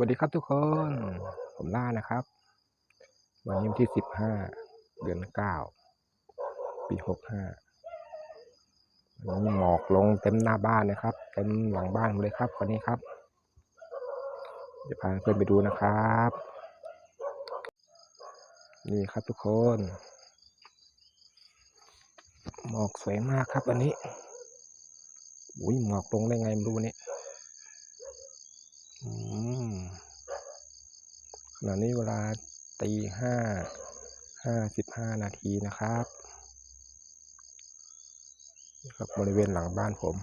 วัสดีครับทุกคน ผมล่านะครับ วันนี้วันที่สิบห้าเดือนเก้าปีหกห้าวันนี้หมอกลงเต็มหน้าบ้านนะครับ เต็มหลังบ้านหมดเลยครับวันนี้ครับเดี๋ยวพาเพื่อนไปดูนะครับ นี่ครับทุกคน หมอกสวยมากครับวันนี้อุ้ยหมอกลงได้ไงไม่รู้วันนี้ ขณะนี้เวลาตีห้าห้าสิบห้านาทีนะครับนะครับบริเวณหลังบ้านผม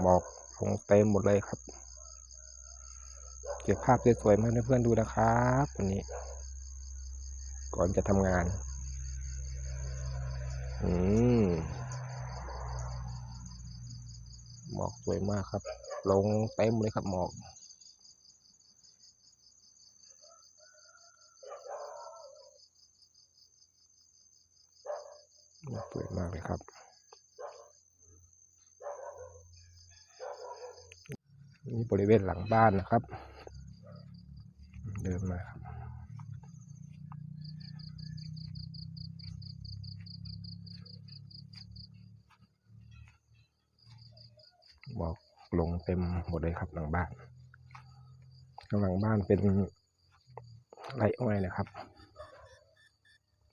หมอกลงเต็มหมดเลยครับ เก็บภาพสวยๆมาให้เพื่อนๆดูนะครับวันนี้ ก่อนจะทำงาน อืมหมอกสวยมากครับ ลงเต็มเลยครับหมอก สวยมากเลยครับนี่บริเวณหลังบ้านนะครับ เดินมาครับบอกลงเต็มหมดเลยครับหลังบ้านข้างหลังบ้านเป็นไรอ้อยนะครับ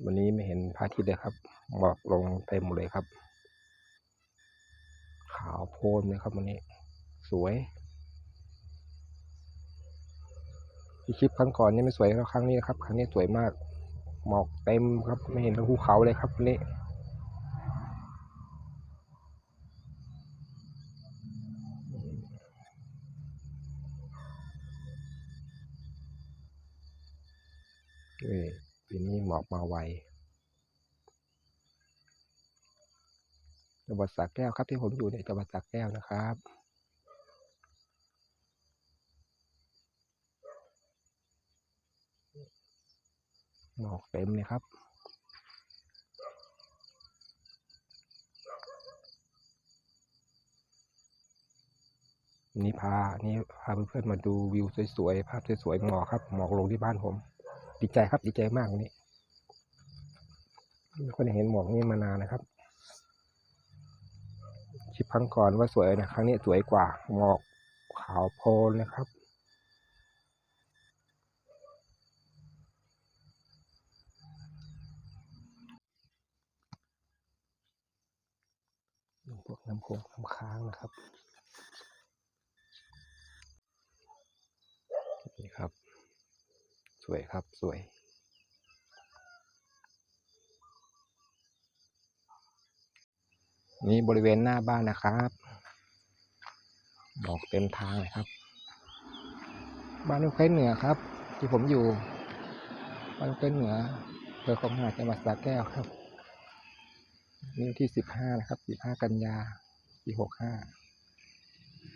วันนี้ไม่เห็นพระอาทิตย์เลยครับ หมอกลงเต็มเลยครับ ขาวโพลนเลยครับวันนี้ สวยที่คลิปครั้งก่อนนี่ไม่สวยเท่าครั้งนี้นะครับ ครั้งนี้สวยมาก หมอกเต็มครับไม่เห็นภูเขาเลยครับวันนี้ปีนี้หมอกมาไว จังหวัดสระแก้วครับที่ผมอยู่ในจังหวัดสระแก้วนะครับหมอกเต็มเลยครับนี่พา นี่พาเพื่อนๆมาดูวิวสวยๆ ภาพสวยๆ หมอกครับ หมอกลงที่บ้านผม ดีใจครับ ดีใจมากนนี้ไม่ค่อยได้เห็นหมอกนี่มานานนะครับ คลิปครั้งก่อนว่าสวยนะครั้งนี้สวยกว่าหมอกขาวโพลนนะครับพวกน้ำโขงน้ำค้างนะครับนี่ครับ สวยครับสวย นี่บริเวณหน้าบ้านนะครับหมอกเต็มทางเลยครับ บ้านลูกเฟ้นเหนือครับ ที่ผมอยู่ บ้านลูกเฟ้นเหนืออำเภอคลองหาดจังหวัดสระแก้วครับนี่ที่สิบห้านะครับสิบห้ากันยาปีหกห้า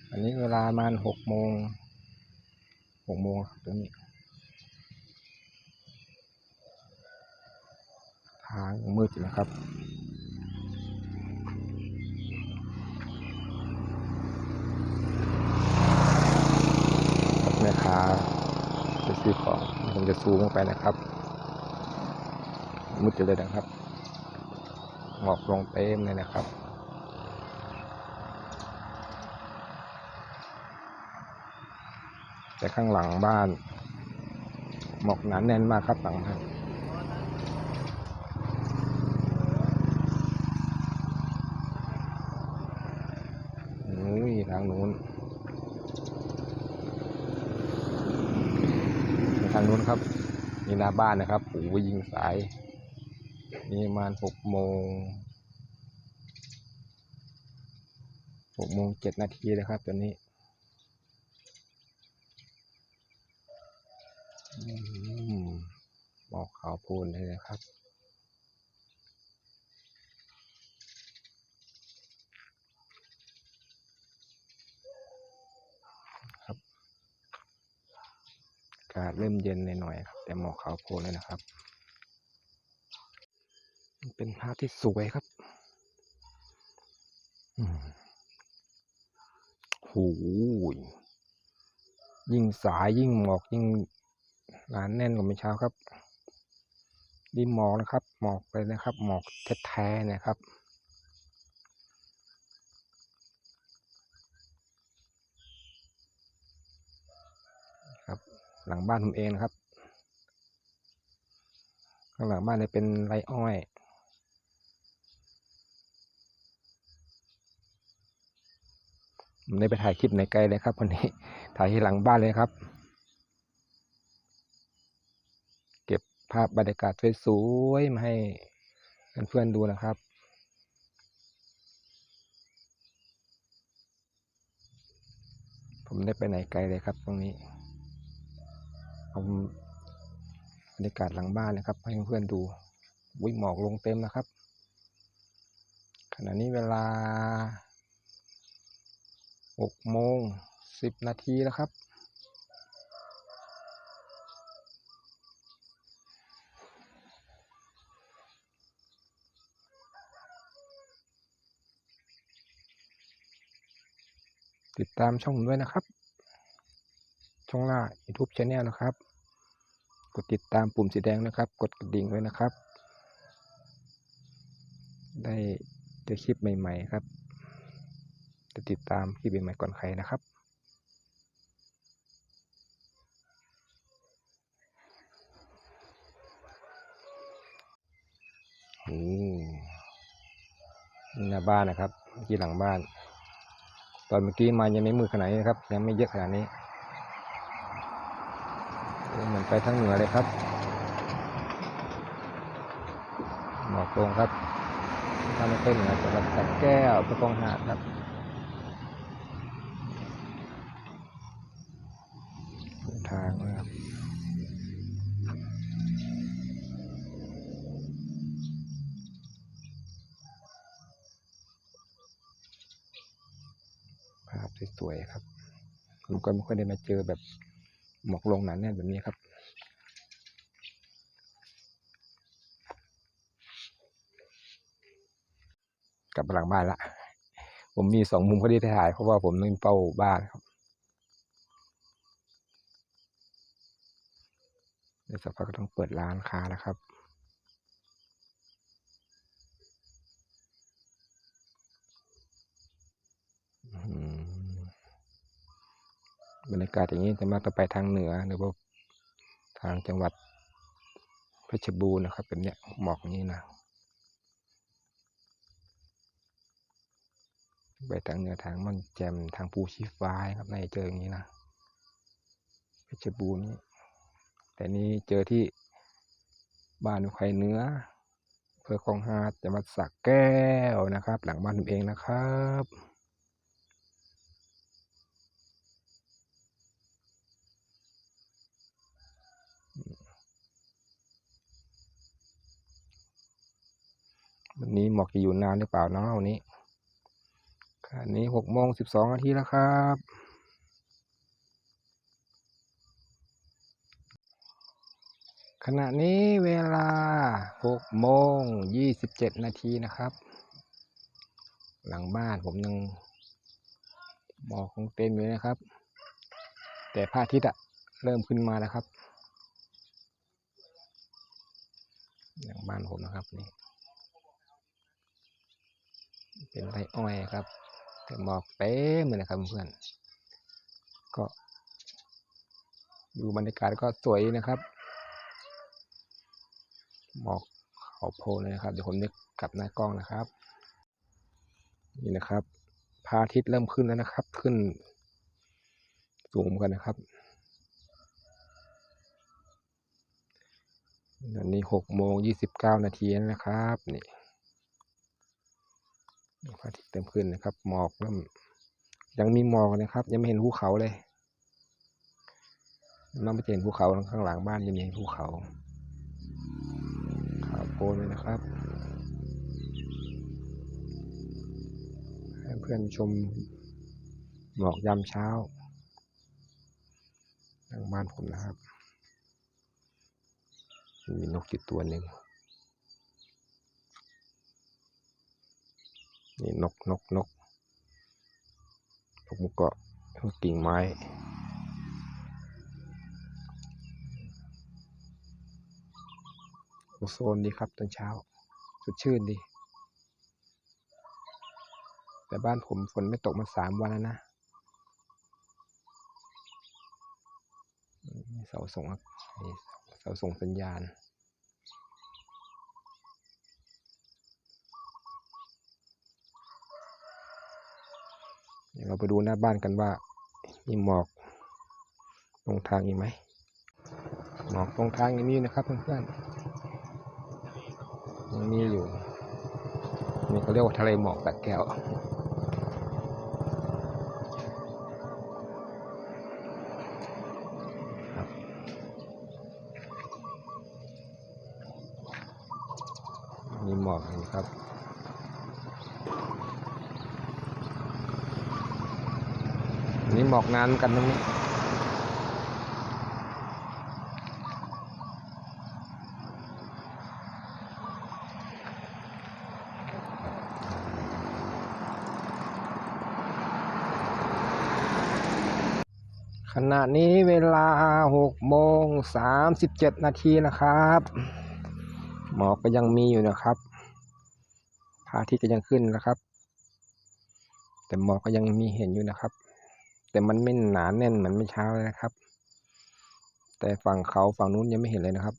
อันนี้เวลามาหกโมงหกโมงครับตรงนี้ทางมืดอยู่นะครับาจะซื้อของผมจะซูมลงไปนะครับ มุดเลยนะครับหมอกลงเต็มเลยนะครับแต่ข้างหลังบ้านหมอกหนาแน่นมากครับหลังบ้านยทางนู้น ทางนู้นครับ นี่ หน้าบ้านนะครับปู่ไปยิงสาย นี่ประมาณหกโมงหกโมงเจ็ดนาทีเลยครับตอนนี้อืมหมอกขาวพูนเลยนะครับากาศเริ่มเย็นหน่อยๆครับ แต่หมอกขาวโพลนเลยนะครับ เป็นภาพที่สวยครับโหยยิ่งสายยิ่งหมอกยิ่งหนาแน่นกว่าเมื่อเช้าครับดีหมอกนะครับ หมอกไปนะครับ หมอกแท้ๆนะครับ หลังบ้านผมเองนะครับ ข้างหลังบ้านเนี่ยเป็นไรอ้อยผมได้ไปถ่ายคลิปในไกลเลยครับวันนี้ถ่ายที่หลังบ้านเลยครับ เก็บภาพบรรยากาศสวยๆมาให้เพื่อนๆดูนะครับผมได้ไปไหนไกลเลยครับตรงนี้ ผมบรรยากาศหลังบ้านนะครับ ให้เพื่อนๆดูวิ่งหมอกลงเต็มนะครับ ขณะนี้เวลาหกโมงสิบนาทีแล้วครับ ติดตามช่องผมด้วยนะครับ ช่องล่า YouTube Channel นะครับ กดติดตามปุ่มสีแดงนะครับ กดกระดิ่งด้วยนะครับ ได้เจอคลิปใหม่ๆครับ จะติดตามคลิปใหม่ๆก่อนใครนะครับโอ้นี่หน้าบ้านนะครับเมื่หลังบ้าน ตอนเมื่อกี้มายังไม่มืดขนาดนี้นะครับ ยังไม่เยอะขนาดนี้ เหมือนไปทางเหนือเลยครับ หมอกลงครับ ถ้าไม่เป็นเหนือจังหวัดสระแก้วประกองหาดครับ ทางนะครับภาพสวยๆครับผมก็ไม่ค่อยได้มาเจอแบบ หมอกลงหนาแน่นแบบนี้ครับ กลับมาหลังบ้านละ ผมมีสองมุมพอดีถ่าย เพราะว่าผมนั่งเฝ้าบ้านครับเดี๋ยวสักพักก็ต้องเปิดร้านค้าแล้วครับอืม บรรยากาศอย่างนี้จะมากจะไปทางเหนือหรือว่าทางจังหวัดเพชรบูรณ์นะครับ เป็นเนี้ยหมอกอย่างนี้นะไปทางเหนือทางม่อนแจ่มทางภูชีฟ้าครับในเจออย่างนี้นะเพชรบูรณ์นี่แต่นี้เจอที่บ้านอุคัยเหนื้ออำเภอคลองหาดจังหวัดสระแก้วนะครับ หลังบ้านผมเองนะครับ วันนี้หมอกจะอยู่นานหรือเปล่าเนาะวันนี้ขณะนี้หกโมงสิบสองนาทีแล้วครับขณะนี้เวลาหกโมงยี่สิบเจ็ดนาทีนะครับ หลังบ้านผมยังหมอกคงเต็มอยู่นะครับ แต่พระอาทิตย์อะเริ่มขึ้นมาแล้วครับ หลังบ้านผมนะครับนี่ เป็นไรอ้อยครับแต่หมอกเต็มเลยนะครับเพื่อนก็ดูบรรยากาศก็สวยนะครับหมอกเขาโพลเลยนะครับ เดี๋ยวผมนึกกลับหน้ากล้องนะครับ นี่นะครับพระอาทิตย์เริ่มขึ้นแล้วนะครับ ขึ้นสูงกันนะครับตอนนี้หกโมงยี่สิบเก้านาทีนะครับนี่ พระอาทิตย์เต็มขึ้นนะครับ หมอกเริ่มยังมีหมอกนะครับ ยังไม่เห็นภูเขาเลยเราไม่เห็นภูเขาข้างหลังบ้านยังมีภูเขาขาวโพลนเลยนะครับให้เพื่อนชมหมอกยามเช้าทางบ้านผมนะครับ มีนกจิตตัวหนึ่ง นี่นกนกนกนกมุกเกาะกิ่งไม้โซนดีครับตอนเช้าสดชื่นดี แต่บ้านผมฝนไม่ตกมาสามวันแล้วนะเสาส่งเสาส่งสัญญาณ เราไปดูหน้าบ้านกันว่า มีหมอกตรงทางอีกไหมหมอกตรงทางยังมีนะครับเพื่อนๆยังมีอยู่นี่เขาเรียกว่าทะเลหมอกแบบแก้วมีหมอกอยู่ครับ อันนี่ หมอกนานเหมือนกันตรงนี้ขณะนี้เวลาหกโมงสามสิบเจ็ดนาทีนะครับ หมอกก็ยังมีอยู่นะครับพระอาทิตย์ก็ยังขึ้นนะครับ แต่หมอกก็ยังมีเห็นอยู่นะครับ แต่มันไม่หนาแน่นเหมือนเมื่อเช้าเลยนะครับ แต่ฝั่งเขาฝั่งนู้นยังไม่เห็นเลยนะครับ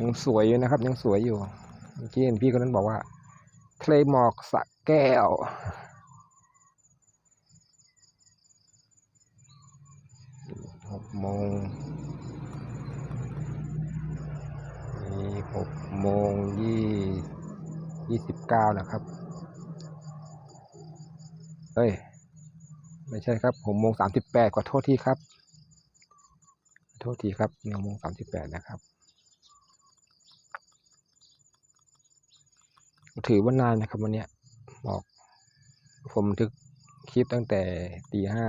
ยังสวยอยู่นะครับ ยังสวยอยู่เมื่อกี้เห็นพี่คนนั้นบอกว่า ทะเลหมอกสะแก้วหกโมงนี่หกโมงยี่ ยี่สิบเก้านะครับเอ้ย ไม่ใช่ครับหกโมงสามสิบแปดขอโทษทีครับ โทษทีครับหนึ่งโมงสามสิบแปดนะครับ ถือว่านานนะครับวันนี้บอก ผมบันทึกคลิปตั้งแต่ตีห้า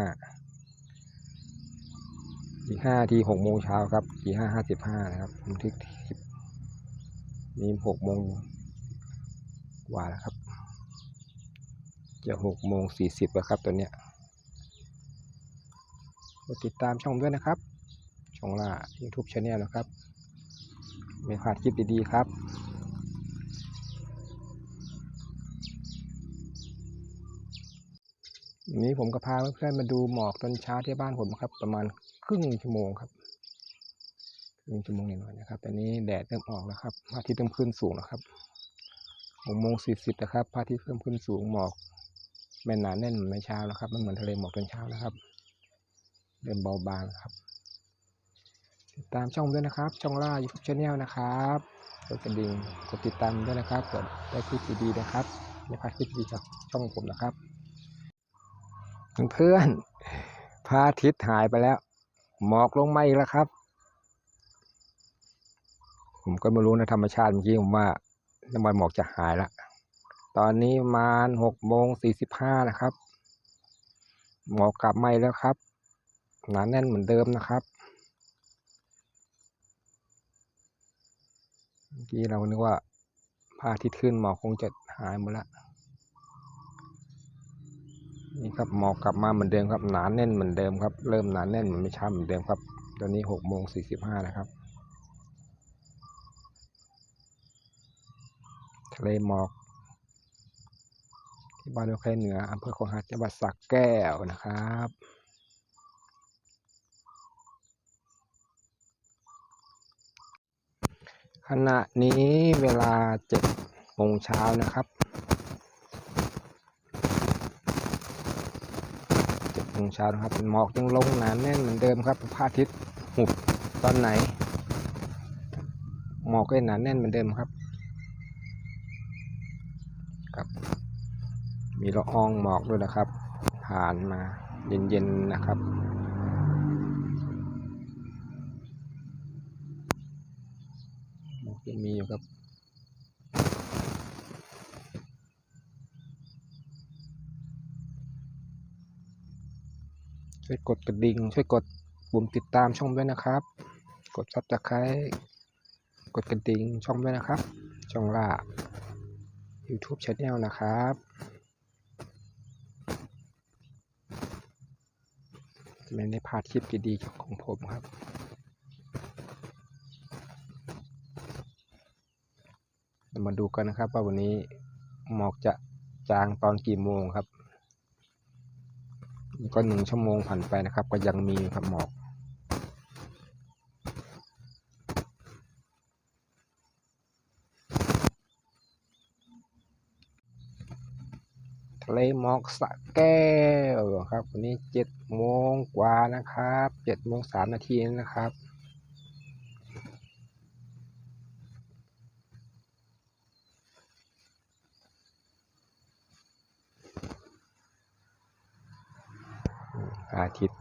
ตีห้าทีหกโมงเช้าครับตีห้าห้าสิบห้านะครับผมบันทึกคลิปนี้หกโมง กว่าแล้วครับ จะหกโมงสี่สิบแล้วครับตัวเนี้ยกดติดตามช่องด้วยนะครับ ช่องล่า YouTube Channel นะครับ ไม่พลาดคลิปดีๆครับวันนี้ผมก็พาเพื่อนๆมาดูหมอกตอนเช้าที่บ้านผมครับ ประมาณครึ่งชั่วโมงครับครึ่งชั่วโมงหน่อยนะครับตอนนี้แดดเริ่มออกแล้วครับอาทิตย์เริ่มขึ้นสูงแล้วครับ หกโมงสี่สิบนะครับพระอาทิตย์เริ่มขึ้นสูงหมอกไม่หนาแน่นเหมือนในเช้าแล้วครับไม่เหมือนทะเลหมอกตอนเช้านะครับ เริ่มเบาบางครับ ติดตามช่องด้วยนะครับ ช่องล่า YouTube Channel นะครับกดกระดิ่งกดติดตามด้วยนะครับกดได้คลิปดีๆนะครับไม่พลาดคลิปดีจากช่องผมนะครับ เพื่อนพระอาทิตย์หายไปแล้ว หมอกลงมาอีกแล้วครับ ผมก็ไม่รู้นะธรรมชาติเมื่อกี้ผมว่า น้ำมันหมอกจะหายแล้วตอนนี้มาหกโมงสี่สิบห้านะครับ หมอกกลับมาแล้วครับ หนาแน่นเหมือนเดิมนะครับเมื่อกี้เรานึกว่าพระอาทิตย์ขึ้นหมอกคงจะหายหมดละนี่ครับหมอกกลับมาเหมือนเดิมครับหนาแน่นเหมือนเดิมครับ เริ่มหนาแน่นเหมือนไม่ช้าเหมือนเดิมครับ ตอนนี้หกโมงสี่สิบห้านะครับ ทะเลหมอกที่บ้านโอเคเหนืออำเภอคลองหาดจังหวัดสระแก้วนะครับขณะนี้เวลาเจ็ดโมงเช้านะครับเจ็ดโมงเช้านะครับหมอกยังลงหนาแน่นเหมือนเดิมครับพระอาทิตย์หุบตอนไหน หมอกก็ยังหนาแน่นเหมือนเดิมครับ มีละอองหมอกด้วยนะครับ ผ่านมาเย็นๆนะครับ หมอกยังมีอยู่ครับช่วยกดกระดิ่งช่วยกดปุ่มติดตามช่องด้วยนะครับ กดซับสไครต์กดกระดิ่งช่องด้วยนะครับ ช่องล่า YouTube Channel นะครับ จะ ไม่ได้พลาดคลิปดีๆของผมครับ มาดูกันนะครับว่าวันนี้หมอกจะจางตอนกี่โมงครับ ก็หนึ่งชั่วโมงผ่านไปนะครับ ก็ยังมีครับหมอก เลหมอกสะแก้วครับวันนี้เจ็ดโมงกว่านะครับเจ็ดโมงสามนาทีนะครับอาทิตย์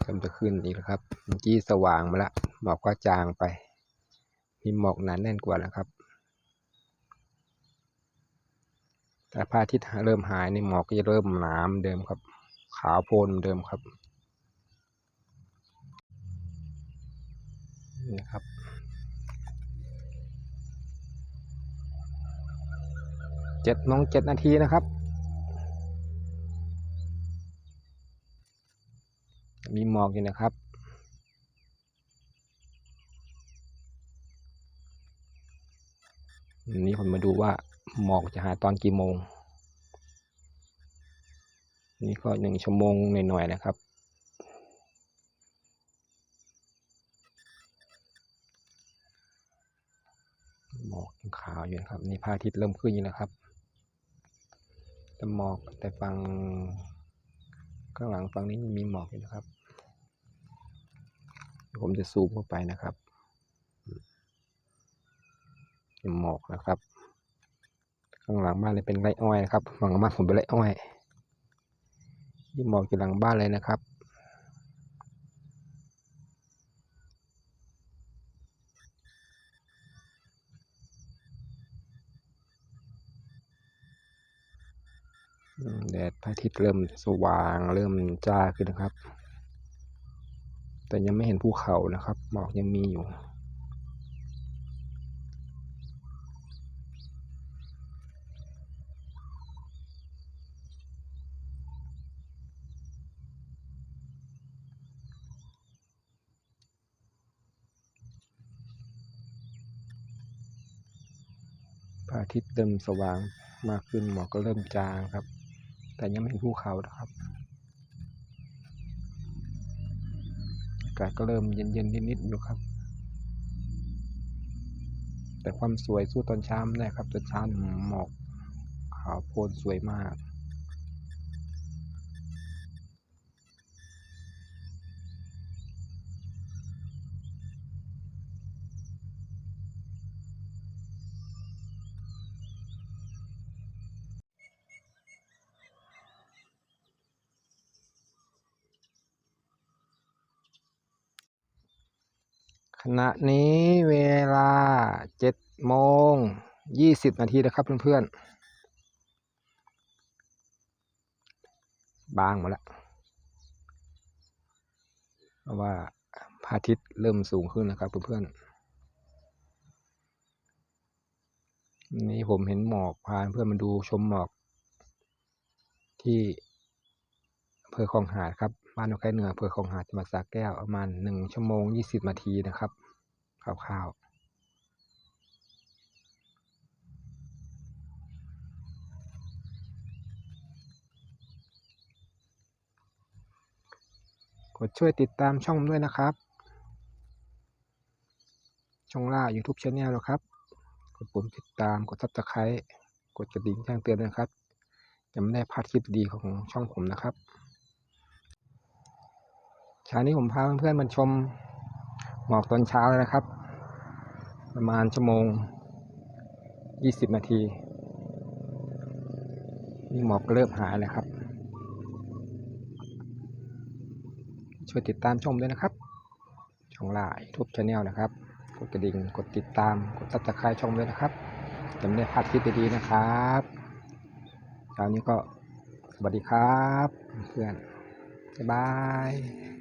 เริ่มจะขึ้นอีกแล้วครับเมื่อกี้สว่างมาแล้วหมอกก็จางไป มีหมอกหนาแน่นกว่าแล้วครับ แต่พระอาทิตย์เริ่มหายในหมอกก็จะเริ่มหนามเดิมครับ ขาวโพลนเดิมครับนี่ครับเจ็ดโมงเจ็ดนาทีนะครับ มีหมอกอยู่นะครับนนี้ผมมาดูว่า หมอกจะหาตอนกี่โมง นี่ก็หนึ่งชั่วโมงหน่อยๆนะครับหมอกยังขาวอยู่นะครับนี่พระอาทิตย์เริ่มขึ้นอยู่นะครับแต่หมอกแต่ฝั่งข้างหลังฝั่งนี้มีหมอกอยู่นะครับ ผมจะซูมเข้าไปนะครับเป็นหมอกนะครับ ข้างหลังบ้านเลยเป็นไรอ้อยนะครับฝั่งบ้านผมเป็นไรอ้อยนี่หมอกอยู่หลังบ้านเลยนะครับแดดพระอาทิตย์เริ่มสว่างเริ่มจ้าขึ้นนะครับ แต่ยังไม่เห็นภูเขานะครับ หมอกยังมีอยู่ ทิตย์เริ่มสว่างมากขึ้นหมอกก็เริ่มจางครับ แต่ยังไม่เห็นภูเขานะครับอากาศก็เริ่มเย็นๆนิดๆอยู่ครับ แต่ความสวยสู้ตอนเช้าไม่ได้ครับตอนเช้าหมอกขาวโพลนสวยมาก ณะนี้เวลาเจ็ดโมงยี่สิบนาทีนะครับเพื่อนๆ บางหมดแล้ว เพราะว่าพระอาทิตย์เริ่มสูงขึ้นนะครับเพื่อนๆ นี่ผมเห็นหมอกพาเพื่อนมาดูชมหมอกที่ อำเภอคลองหาดครับบ้านนกไก่เหนืออำเภอคลองหาดจังหวัดสระแก้วประมาณหนึ่งชั่วโมงยี่สิบนาทีนะครับคร่าวๆกดช่วยติดตามช่องด้วยนะครับ ช่องล่า YouTube Channel นะครับ กดปุ่มติดตาม กด Subscribe กดกระดิ่งแจ้งเตือนนะครับ จะไม่ได้พลาดคลิปดีของช่องผมนะครับ เช้านี้ผมพาเพื่อนๆมาชมหมอกตอนเช้าเลยนะครับ ประมาณชั่วโมง 20 นาทีนี่หมอกเริ่มหายแล้วครับ ช่วยติดตามชมด้วยนะครับ ช่องไล่า YouTube Channel นะครับ กดกระดิ่ง กดติดตาม กดซับสไครต์ช่องด้วยนะครับจะไม่ได้พลาดคลิปดีๆนะครับเช้านี้ก็สวัสดีครับ เพื่อน บ๊ายบาย